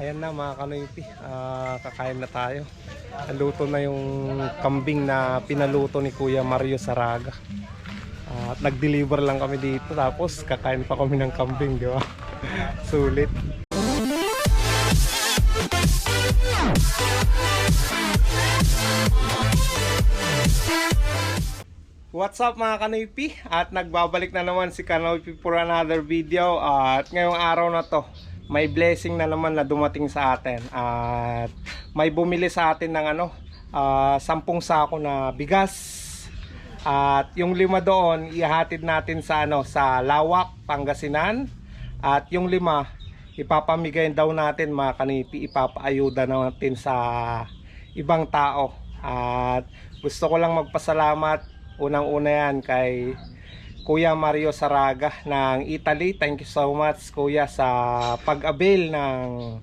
Ayan na mga kanoypi, Ah, kakain na tayo. Naluto na yung kambing na pinaluto ni Kuya Mario Saraga. Ah, At nag-deliver lang kami dito tapos kakain pa kami ng kambing, di ba? Sulit. What's up mga Kanoypi? At nagbabalik na naman si Kanoypi for another video At ngayong araw na to May blessing na naman na dumating sa atin At may bumili sa atin ng ano ah, Sampung sako na bigas. At yung lima doon Ihatid natin sa ano Sa Lawak, Pangasinan. At yung lima Ipapamigay daw natin mga Kanoypi Ipapaayuda natin sa ibang tao. At gusto ko lang magpasalamat. Unang-una yan kay Kuya Mario Saraga ng Italy. Thank you so much Kuya sa pag-avail ng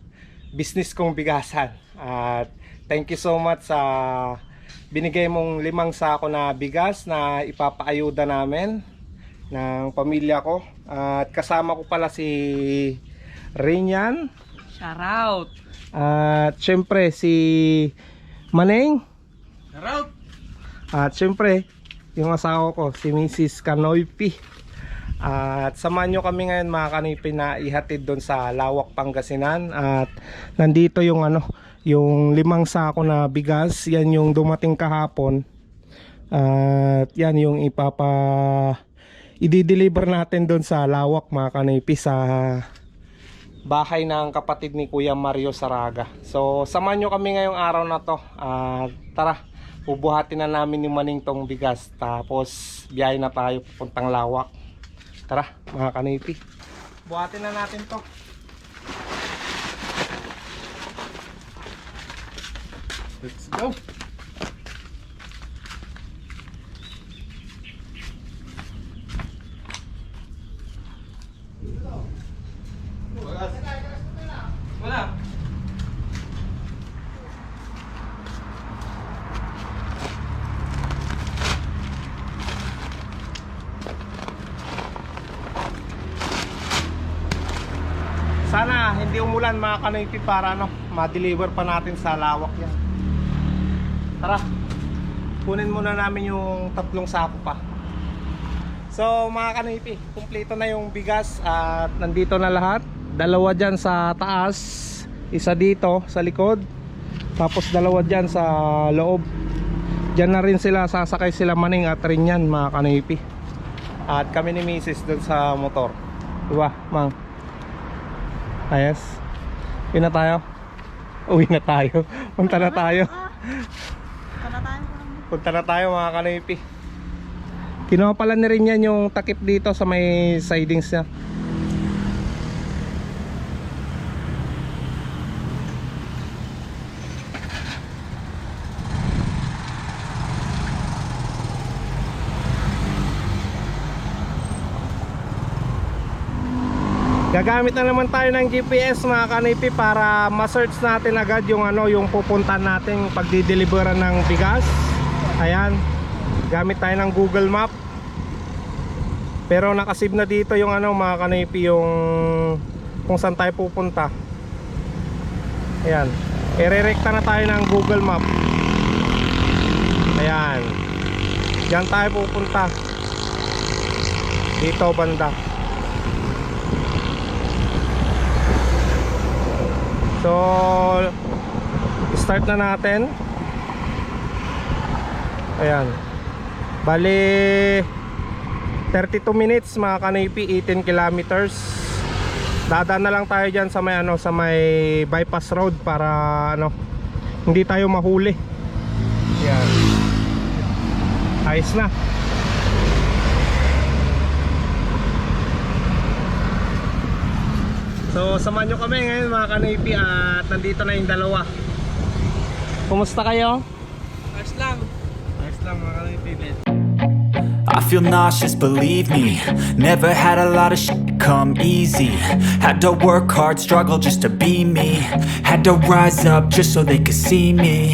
business kong bigasan. At thank you so much sa binigay mong limang sako na bigas na ipapaayuda namin ng pamilya ko. At kasama ko pala si Rinyan. Shout out! At syempre si Maneng. Shout out! At syempre, yung asawa ko, si Mrs. Kanoypi. At samahan nyo kami ngayon mga Kanoypi na ihatid doon sa Lawak, Pangasinan. At nandito yung ano, yung limang sako na bigas. Yan yung dumating kahapon. At yan yung ipapa i-deliver natin doon sa Lawak mga Kanoypi sa bahay ng kapatid ni Kuya Mario Saraga. So, samahan nyo kami ngayong araw na to. At tara, bubuhatin na namin yung maning tong bigas. Tapos, biyahe na tayo pupuntang lawak. Tara, mga kanipi. Buhatin na natin to. Let's go! Wala! Sana hindi umulan mga kanipi para ano, ma-deliver pa natin sa lawak yan. Tara, kunin muna namin yung tatlong sako pa. So mga kanipi, kumpleto na yung bigas at nandito na lahat. Dalawa dyan sa taas, isa dito sa likod, tapos dalawa dyan sa loob. Dyan na rin sila, sasakay sila maning at rin yan mga kanipi. At kami ni Mrs. dun sa motor. Diba, mang? Ayos. Uwi na tayo. Uwi na tayo. Punta na tayo. Punta na tayo mga kanipi. Kinuha pala na rin yan yung takip dito sa may sidings niya. Gagamit na naman tayo ng GPS mga kanipi para ma-search natin agad yung ano yung pupuntahan natin pagdi-deliveran ng bigas. Ayan. Gamit tayo ng Google Map. Pero nakasave na dito yung ano mga kanipi yung kung saan tayo pupunta. Ayan. Irerekta na tayo ng Google Map. Ayan. Diyan tayo pupunta. Dito banda. So, start na natin. Ayan. Bali 32 minutes mga kanipi, 18 kilometers. Dadaan na lang tayo diyan sa may ano, sa may bypass road para ano, hindi tayo mahuli. Ayan. Ayos na. So, samahan nyo kami ngayon mga kanipi at nandito na yung dalawa. Kumusta kayo? Ayos lang! Ayos lang mga kanipi. I feel nauseous, believe me Never had a lot of shit come easy Had to work hard, struggle just to be me Had to rise up just so they could see me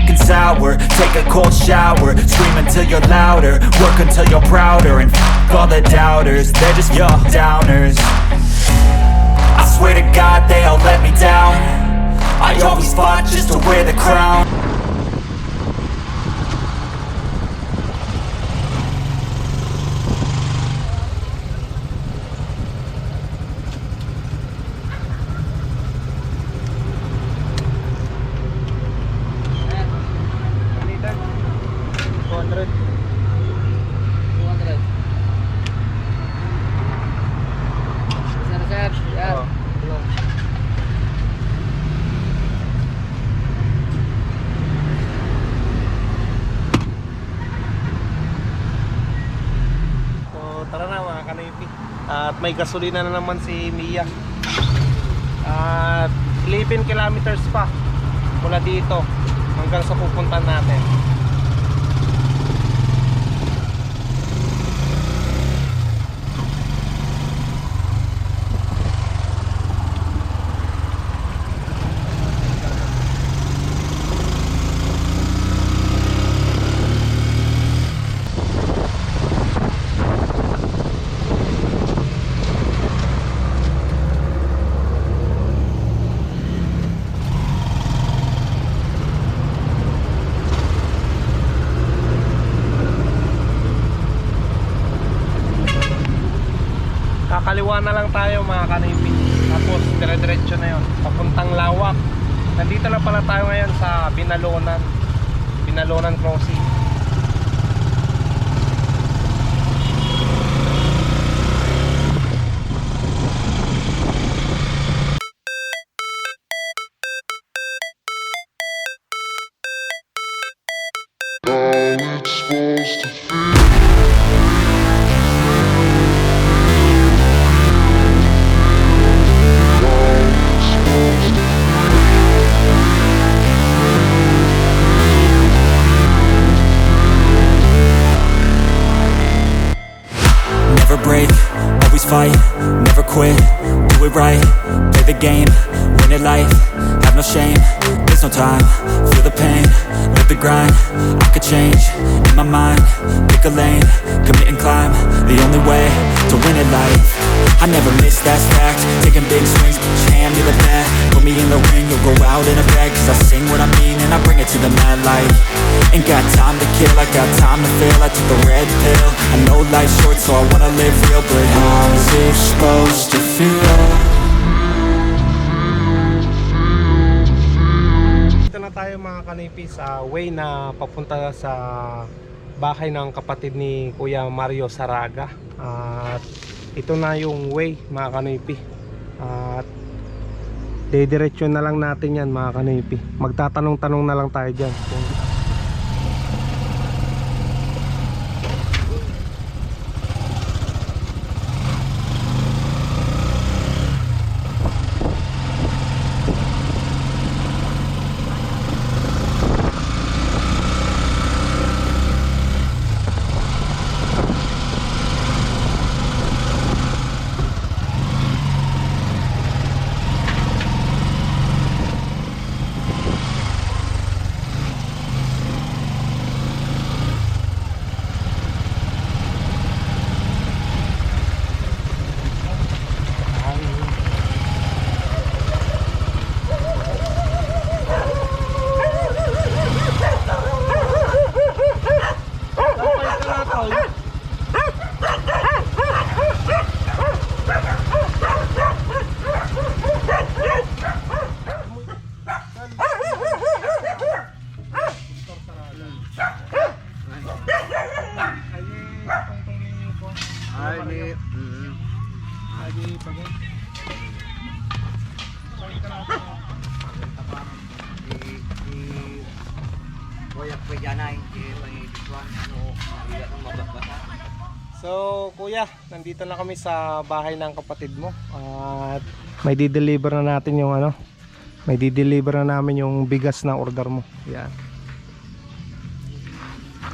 sour. Take a cold shower, scream until you're louder. Work until you're prouder, and f*** all the doubters. They're just your downers. I swear to God they all let me down. I always fought just to wear the crown At may gasolina na naman si Mia. At 11 kilometers pa mula dito hanggang sa pupuntan natin. Kakaliwa na lang tayo mga kanipi. Tapos dire-diretso na yon Lawak. Nandito na pala tayo ngayon sa Binalonan. Binalonan Crossing. It to the mad light, ain't got time to kill, I got time to feel, I took the red pill, I know life's short so I wanna live real, but how's it supposed to feel? Dito na tayo mga kanipi sa way na papunta sa bahay ng kapatid ni Kuya Mario Saraga. At ito na yung way mga kanipi. At dediretso na lang natin yan mga kanipi. Magtatanong-tanong na lang tayo dyan. Kuya, nandito na kami sa bahay ng kapatid mo. At may di-deliver na natin yung ano, may di-deliver na namin yung bigas na order mo. Yan.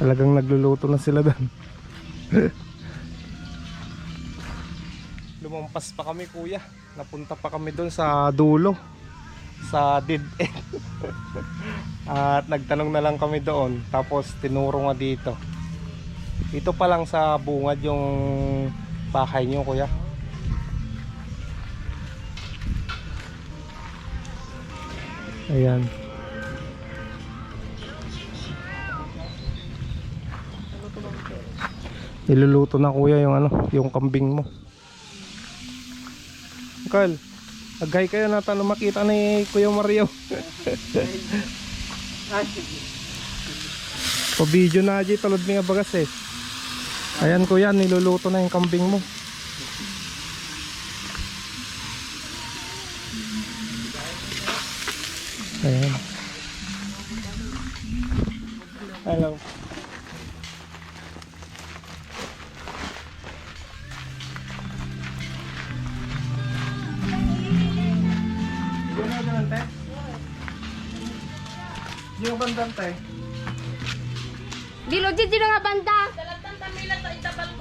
Talagang nagluluto na sila doon. lumampas pa kami kuya. Napunta pa kami doon sa dulo. Sa dead end. At nagtanong na lang kami doon. Tapos tinuro nga dito. Ito pa lang sa bungad yung bahay nyo kuya. Ayan. Niluluto na kuya yung ano, yung kambing mo. Carl, agay kayo na makita ni Kuya Mario. Pa video na aji talod mi nga bagas eh. Ayan kuya, niluluto na yung kambing mo. Ayan. Hello. Yung na ganun, te? Yung bandang, te? Dilo di dilo nga banda.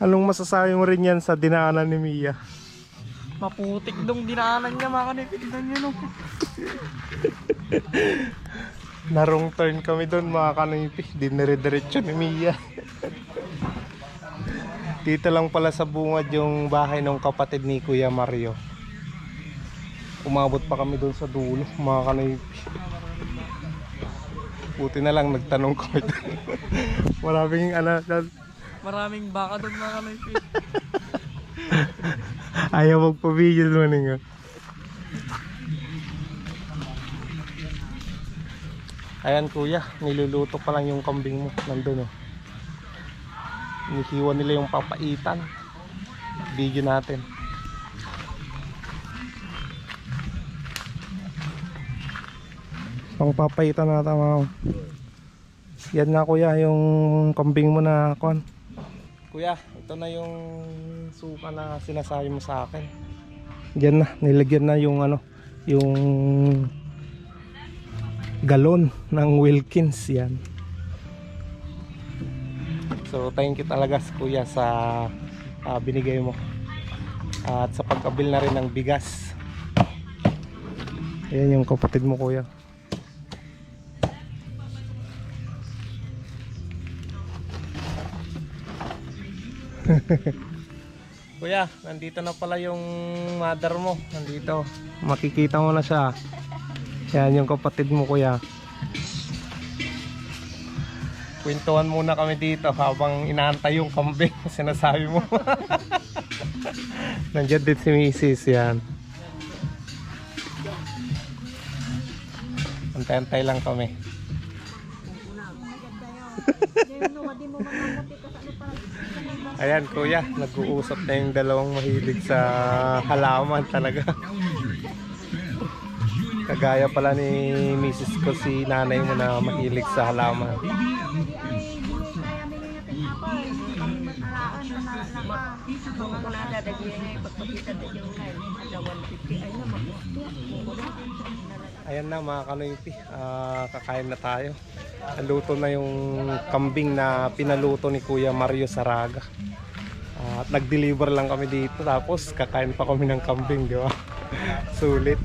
Anong masasabi mo rin yan sa dinaanan ni Mia? Maputik dong dinaanan niya mga kanay. Tignan niyo no. Narong turn kami doon mga kanipi. Dinire-diretso ni Mia. Dito lang pala sa bungad yung bahay ng kapatid ni Kuya Mario. Umabot pa kami doon sa dulo mga kanipi. Buti na lang nagtanong kami doon. Maraming ano, Maraming baka doon mga kanay. ayaw magpa-video naman nga. Ayan kuya, niluluto pa lang yung kambing mo. Nandun oh. Inihiwan nila yung papaitan. Video natin. Pang papaitan natin mga Yan nga kuya, yung kambing mo na kon. Kuya, ito na yung suka na sinasabi mo sa akin. Diyan na, nilagyan na yung ano, yung galon ng Wilkins yan. So thank you talaga kuya sa ah, binigay mo. At sa pagkabil na rin ng bigas. Ayan yung kapatid mo kuya. Kuya, nandito na pala yung mother mo. Nandito. Makikita mo na siya. Yan yung kapatid mo kuya. Kwentuhan muna kami dito habang inaantay yung kambing na sinasabi mo. Nandiyan din si Mrs. yan. Antay-antay lang kami. Ayan kuya, nag-uusap na yung dalawang mahilig sa halaman talaga. Kagaya pala ni Mrs. ko si nanay mo na mahilig sa halaman. Ayan na mga kanoypi, Ah, kakain na tayo. Naluto na yung kambing na pinaluto ni Kuya Mario Saraga. Ah, at nag-deliver lang kami dito tapos kakain pa kami ng kambing, di ba? Sulit.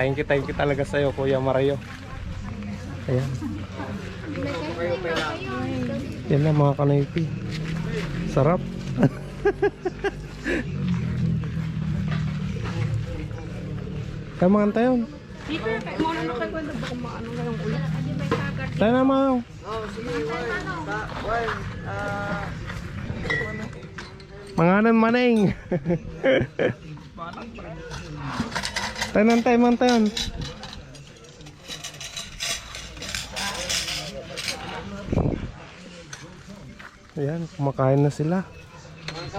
Thank you, thank you talaga sa'yo Kuya Mario. Ayan. Yan na mga kanoypi. Sarap. Tama nga tayo. Na nga yung ulo. Tayo na mga. Manganan maning. tayo na tayo man tayo. Ayan, kumakain na sila.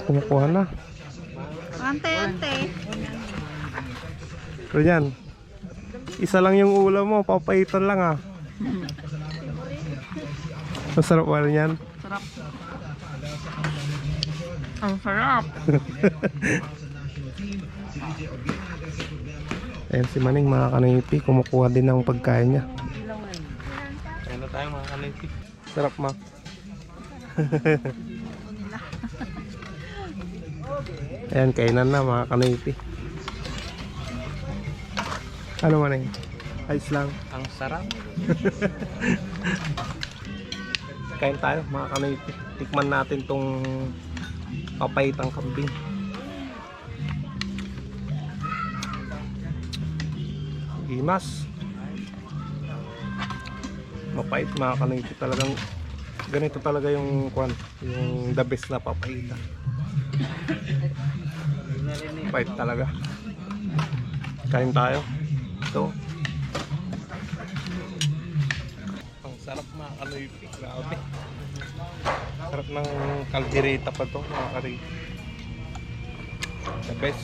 Kumukuha na. Ante-ante. Pero yan, isa lang yung ulam mo, papaitan lang ah. Masarap ba rin yan? Sarap. Ang sarap. Ayan si Maning mga kanipi, kumukuha din ng pagkain niya. Ayan na tayo mga kanipi. Sarap ma. Ayan, kainan na mga kanipi. Ano Maning? Ayos lang. Ang sarap. Kain tayo mga kanipi. Tikman natin tong papayitang kambing. Gimas. Mapait mga kanipi talagang ganito talaga yung kwan, yung the best na papayita. Pait talaga. Kain tayo. Ito. Ang sarap mga kanipi. Grabe. Sarap ng kaldereta pa to mga kanipi. The best.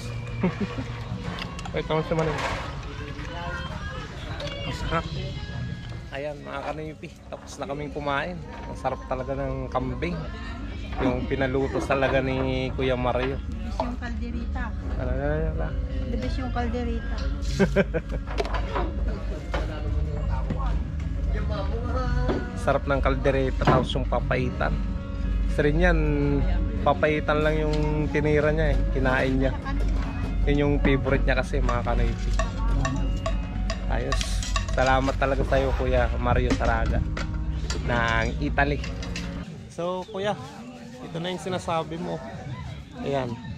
Ito mo sa manin. Masarap. Ayan mga kanipi. Tapos na kaming kumain. Ang sarap talaga ng kambing. Yung pinaluto talaga ni Kuya Mario. yung kalderita. Ano na na na. The yung kalderita. Sarap ng kaldereta tapos yung papaitan. Isa rin yan, papaitan lang yung tinira niya eh. Kinain niya. Yun yung favorite niya kasi mga kanipi. Ayos. Salamat talaga sa'yo Kuya Mario Saraga ng Italy. So Kuya, ito na yung sinasabi mo. Ayan.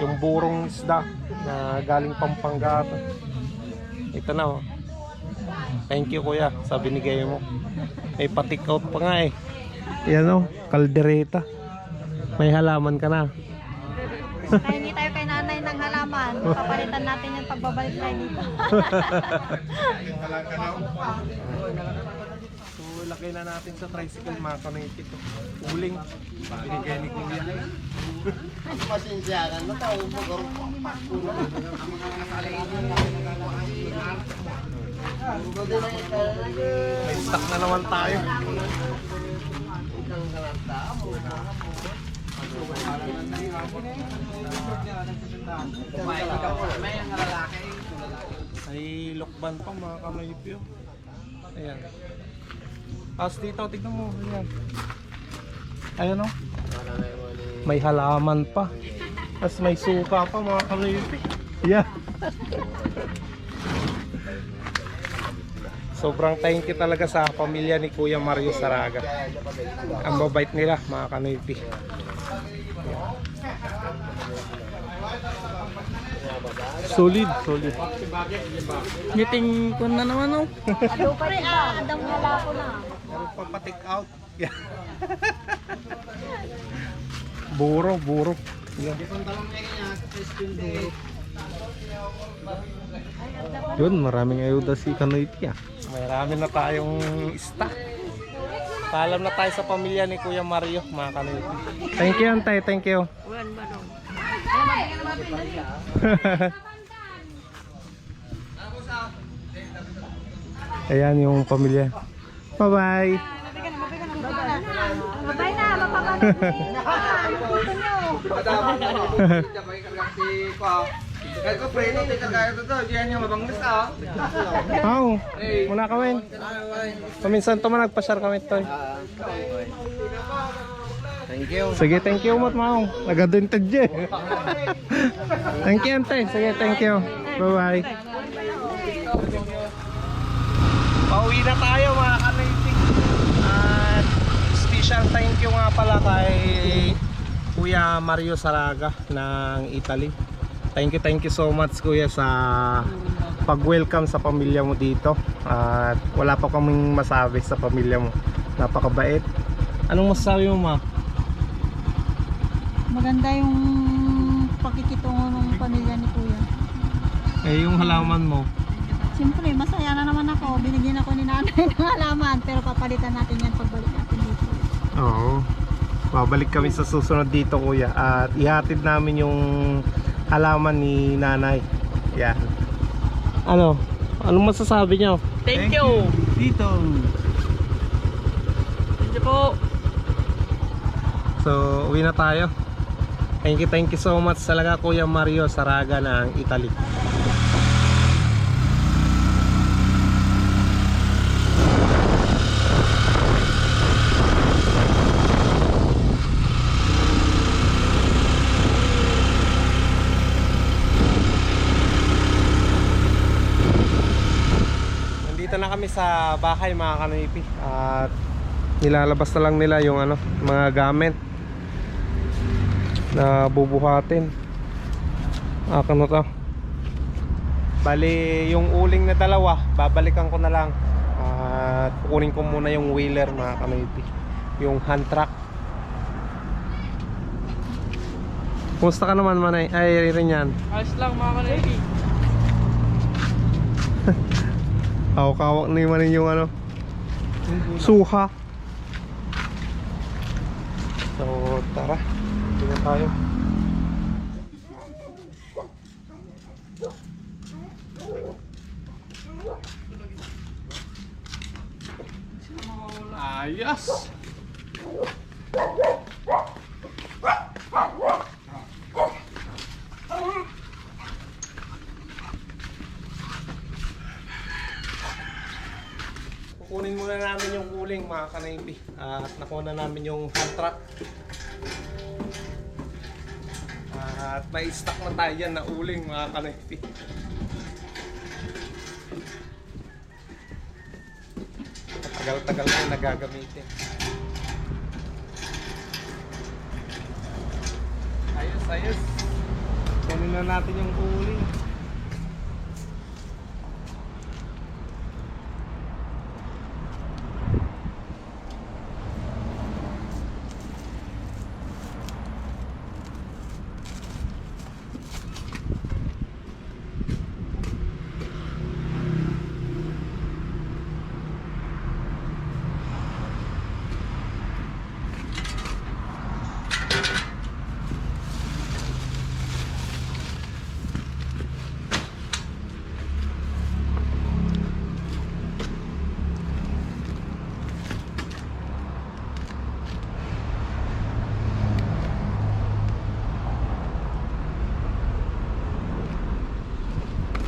Yung burong isda na galing Pampanga. to. Ito na oh. Thank you kuya sa binigay mo. May patik out pa nga eh. Yan oh, kaldereta. May halaman ka na. Kaya hindi tayo kay nanay ng halaman. Papalitan natin yan pagbabalik tayo dito. So, lagay na natin sa tricycle mga kanaypi to. Uling. Binigay ni kuya. May stock na naman tayo. Ay, lokban pa mga kanaypi. oh. Ayan. Tapos dito, tignan mo. Ayan. Ayan o. May halaman pa. Tapos may suka pa mga kanaypi. Yeah. Sobrang thank you talaga sa pamilya ni Kuya Mario Saraga. Ang babait nila mga kanaypi. Solid, solid. Ngiting ko na naman oh. Ado pa rin ah. Adang hala ko na. Papatik out. Yeah. buro, buro. Yeah. Yun, maraming ayuda si Kanoyti ah. Marami na tayong stock. Paalam na tayo sa pamilya ni Kuya Mario, mga Kanoyti. Thank you, Antay. Thank you. Ayan yung pamilya. Bye-bye. Babay na. Mapapagod na. Ano puto nyo? Aw, muna kawin. Paminsan to man nagpasyar kami to. Thank you. Sige, thank you mat maong. Nagadinted je. thank you ante. Sige, thank you. Bye-bye. Pauwi na tayo mga kanaytik. At special thank you nga pala kay Kuya Mario Saraga ng Italy. Thank you, thank you so much Kuya sa pag-welcome sa pamilya mo dito. At wala pa kaming masabi sa pamilya mo. Napakabait. Anong masasabi mo ma? Maganda yung pakikitungo ng pamilya ni Kuya. Eh yung halaman mo. Siyempre, masaya na naman ako. Binigyan ako ni nanay ng halaman. Pero papalitan natin yan pagbalik natin. Oo. Babalik kami sa susunod dito kuya at ihatid namin yung halaman ni nanay. Yan. Ano? Anong masasabi niyo? Thank, you. Dito. Thank you po. So, uwi na tayo. Thank you, thank you so much talaga Kuya Mario Saraga ng Italy. Nandito na kami sa bahay mga kanipi at nilalabas na lang nila yung ano, mga gamit na bubuhatin. Akin na to. Bali, yung uling na dalawa, babalikan ko na lang. At kukunin ko muna yung wheeler mga kanipi. Yung hand truck. Kumusta ka naman manay? Ay, rin yan. Ayos lang mga ka-Navy. Hawak-hawak na yung ano Suha. So tara Hindi na tayo. Ayos! Kukunin muna namin yung uling mga kanaypi At nakuha na namin yung hand truck At may stock na tayo dyan na uling mga kanaypi Tagal-tagal na yung nagagamitin. Ayos, ayos. Kunin na natin yung uling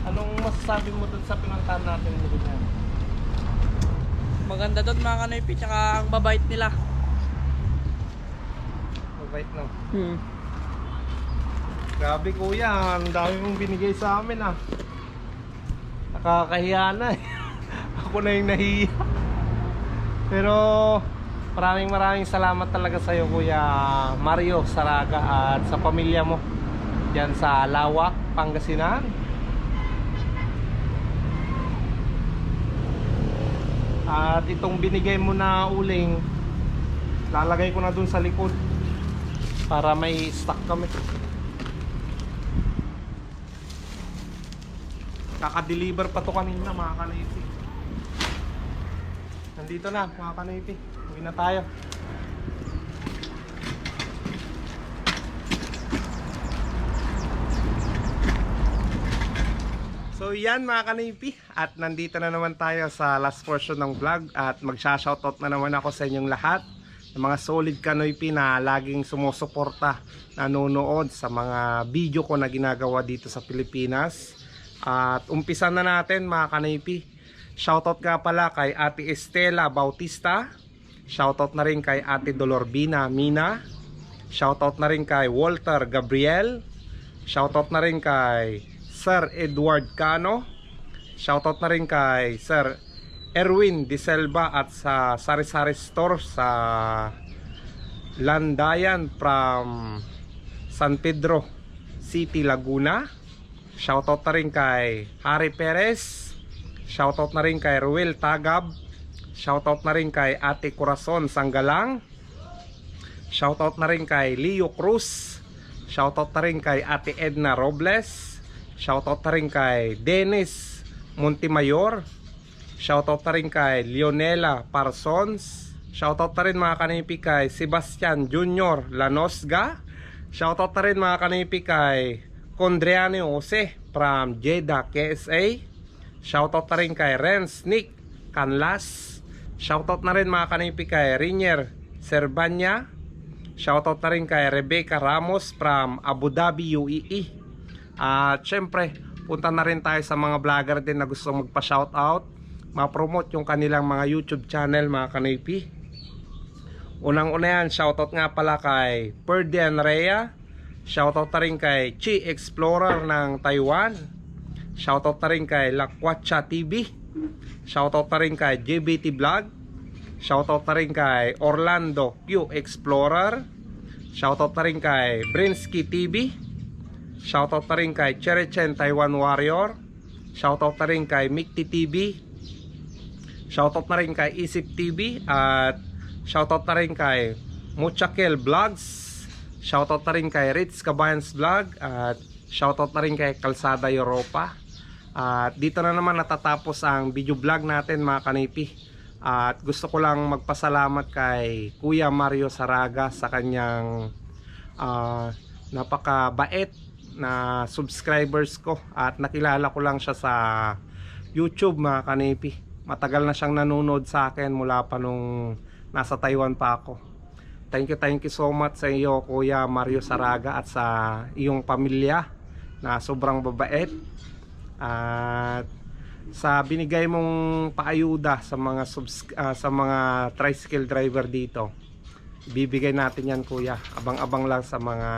Anong masasabi mo dun sa pinuntahan natin mo dun yan? Maganda doon mga ka-Navy. Tsaka ang babait nila. Mabait no? Hmm. Grabe kuya, ang dami mong binigay sa amin ah. Nakakahiya na eh. Ako na yung nahiya. Pero maraming maraming salamat talaga sa iyo kuya Mario Saraga at sa pamilya mo. Diyan sa Lawak, Pangasinan. At itong binigay mo na uling, lalagay ko na dun sa likod para may stock kami. Kaka-deliver pa to kanina mga kanipi. Nandito na mga kanipi. Uwi na tayo. So yan mga kanipi. At nandito na naman tayo sa last portion ng vlog. At magsha-shoutout na naman ako sa inyong lahat. Ng mga solid kanoypi na laging sumusuporta nanonood sa mga video ko na ginagawa dito sa Pilipinas. At umpisa na natin mga kanoypi shoutout nga pala kay Ate Estela Bautista. Shoutout na rin kay Ate Dolorbina Mina. Shoutout na rin kay Walter Gabriel. Shoutout na rin kay Sir Edward Cano shoutout na rin kay Sir Erwin Diselva at sa Sari Sari Store sa Landayan from San Pedro City, Laguna. Shoutout na rin kay Harry Perez. Shoutout na rin kay Ruel Tagab. Shoutout na rin kay Ate Corazon Sanggalang. Shoutout na rin kay Leo Cruz. Shoutout na rin kay Ate Edna Robles. Shoutout na rin kay Dennis Montemayor. Shoutout na rin kay Leonela Parsons. Shoutout na rin mga kanipi kay Sebastian Junior Lanosga. Shoutout na rin mga kanipi kay Condriano Jose from Jeddah, KSA. Shoutout na rin kay Renz Nick Canlas. Shoutout na rin mga kanipi kay Rinier Serbanya. Shoutout na rin kay Rebecca Ramos from Abu Dhabi, UAE. At syempre, punta na rin tayo sa mga vlogger din na gusto magpa-shoutout. Ma-promote yung kanilang mga YouTube channel mga kanipi. Unang-una yan, shoutout nga pala kay Perdian Rea. Shoutout na rin kay Chi Explorer ng Taiwan. Shoutout na rin kay Lakwacha TV. Shoutout na rin kay JBT Vlog. Shoutout na rin kay Orlando Q Explorer. Shoutout na rin kay Brinsky TV. Shoutout na rin kay Cherechen Taiwan Warrior. Shoutout na rin kay Mikti TV. Shoutout na rin kay Isip TV at shoutout na rin kay Muchakel Vlogs. Shoutout na rin kay Ritz Cabayans Vlog at shoutout na rin kay Kalsada Europa. At dito na naman natatapos ang video vlog natin mga kanipi. At gusto ko lang magpasalamat kay Kuya Mario Saraga sa kanyang ah, napakabait na subscribers ko at nakilala ko lang siya sa YouTube mga kanipi. Matagal na siyang nanonood sa akin mula pa nung nasa Taiwan pa ako. Thank you, thank you so much sa iyo Kuya Mario Saraga at sa iyong pamilya na sobrang babait. At sa binigay mong paayuda sa mga subs- ah, sa mga tricycle driver dito. Bibigay natin yan kuya. Abang-abang lang sa mga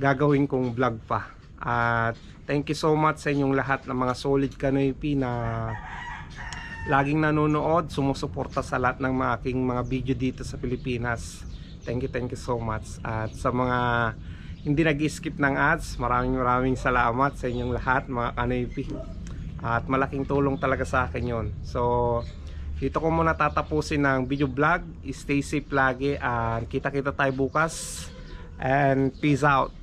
gagawin kong vlog pa. At thank you so much sa inyong lahat ng mga solid kanoypi na laging nanonood, sumusuporta sa lahat ng mga aking mga video dito sa Pilipinas. Thank you, thank you so much. At sa mga hindi nag-skip ng ads, maraming maraming salamat sa inyong lahat mga kanoypi. At malaking tulong talaga sa akin yon. So, dito ko muna tatapusin ng video vlog. Stay safe lagi. And kita-kita tayo bukas. And peace out.